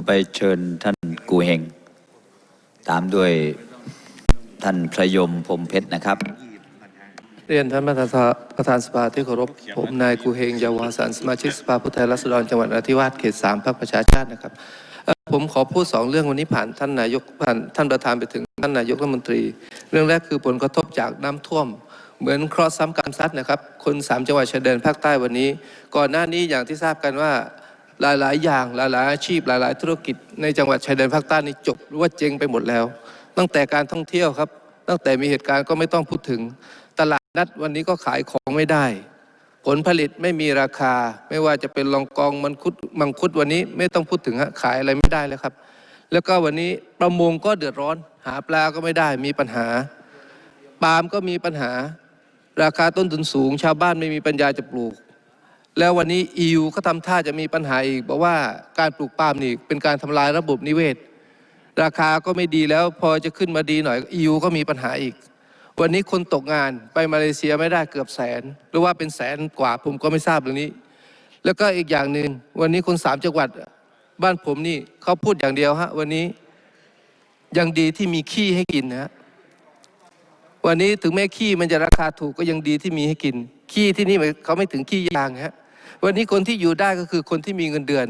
อไปเชิญท่านกูเฮงตามด้วยท่านพระยมพรมเพชรนะครับ เรียนท่านประธานประธานสภาที่เคารพผมนายกูเฮงยาวาสันสมาชิกสภาผู้แทนราษฎรจังหวัดนราธิวาสเขตสามพรรคประชาชาตินะครับเอ่อผมขอพูดสองเรื่องวันนี้ผ่านท่านนายกผ่านท่านประธานไปถึงท่านนายกรัฐมนตรี เรื่องแรกคือผลกระทบจากน้ำท่วม เหมือนเคราะห์ซ้ำกรรมซัดนะครับ คนสามจังหวัดชายแดนภาคใต้วันนี้ ก่อนหน้านี้อย่างที่ทราบกันว่า หลาย ๆ อย่างหลาย ๆ อาชีพหลาย ๆ ธุรกิจในจังหวัดชายแดนภาคใต้นี่จบหรือว่าเจ๊งไปหมดแล้ว ตั้งแต่การท่องเที่ยวครับ ตั้งแต่มีเหตุการณ์ก็ไม่ต้องพูดถึง ตลาดนัดวันนี้ก็ขายของไม่ได้ ผลผลิตไม่มีราคา ไม่ว่าจะเป็นลองกองมันคุดมังคุดวันนี้ไม่ต้องพูดถึงฮะขายอะไรไม่ได้แล้วครับ แล้วก็วันนี้ประมงก็เดือดร้อน หาปลาก็ไม่ได้มีปัญหาปาล์มก็มีปัญหา ราคาต้นทุนสูง ชาวบ้านไม่มีปัญญาจะปลูก แล้ววันนี้ EU ก็ทำท่าจะมีปัญหาอีกบอกว่าการปลูกปาล์มนี่เป็นการทำลายระบบนิเวศ ราคาก็ไม่ดีแล้วพอจะขึ้นมาดีหน่อย EU ก็มีปัญหาอีก วันนี้คนตกงานไปมาเลเซียไม่ได้เกือบแสน หรือว่าเป็นแสนกว่าผมก็ไม่ทราบเรื่องนี้ แล้วก็อีกอย่างหนึ่งวันนี้คนสามจังหวัดบ้านผมนี่เขาพูดอย่างเดียวฮะวันนี้ยังดีที่มีขี้ให้กินนะฮะวันนี้ถึงแม้ขี้มันจะราคาถูกก็ยังดีที่มีให้กิน ขี้ที่นี่เขาไม่ถึงขี้ยางฮะ วันนี้คนที่อยู่ได้ก็คือคนที่มีเงินเดือน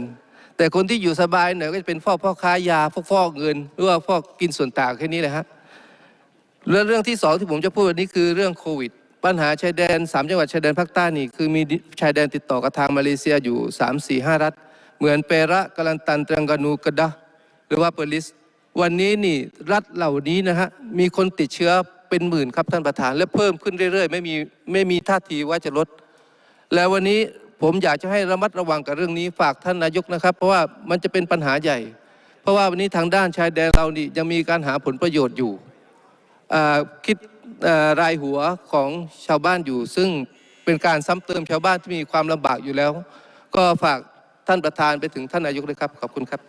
แต่คนที่อยู่สบายหน่อยก็จะเป็นฟอกพ่อค้ายาฟอกฟอกเงินหรือว่าฟอกกินส่วนต่างแค่นี้แหละฮะแล้วเรื่องที่สองที่ผมจะพูดวันนี้คือเรื่องโควิด ปัญหาชายแดนสามจังหวัดชายแดนภาคใต้นี่คือมีชายแดนติดต่อกับทางมาเลเซียอยู่สามสี่ห้ารัฐ เหมือนเประกาลันตันตรังกานูกระดะหรือว่าเปอร์ลิสวันนี้นี่รัฐเหล่านี้นะฮะมีคนติดเชื้อเป็นหมื่นครับท่านประธาน และเพิ่มขึ้นเรื่อยๆ ไม่มีไม่มีท่าทีว่าจะลด แล้ววันนี้ ผมอยากจะให้ระมัดระวังกับเรื่องนี้ฝากท่านนายกนะครับ เพราะว่ามันจะเป็นปัญหาใหญ่ เพราะว่าวันนี้ทางด้านชายแดนเรานี่ยังมีการหาผลประโยชน์อยู่คิดรายหัวของชาวบ้านอยู่ ซึ่งเป็นการซ้ำเติมชาวบ้านที่มีความลำบากอยู่แล้ว ก็ฝากท่านประธานไปถึงท่านนายกเลยครับ ขอบคุณครับ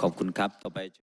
ขอบคุณครับต่อไป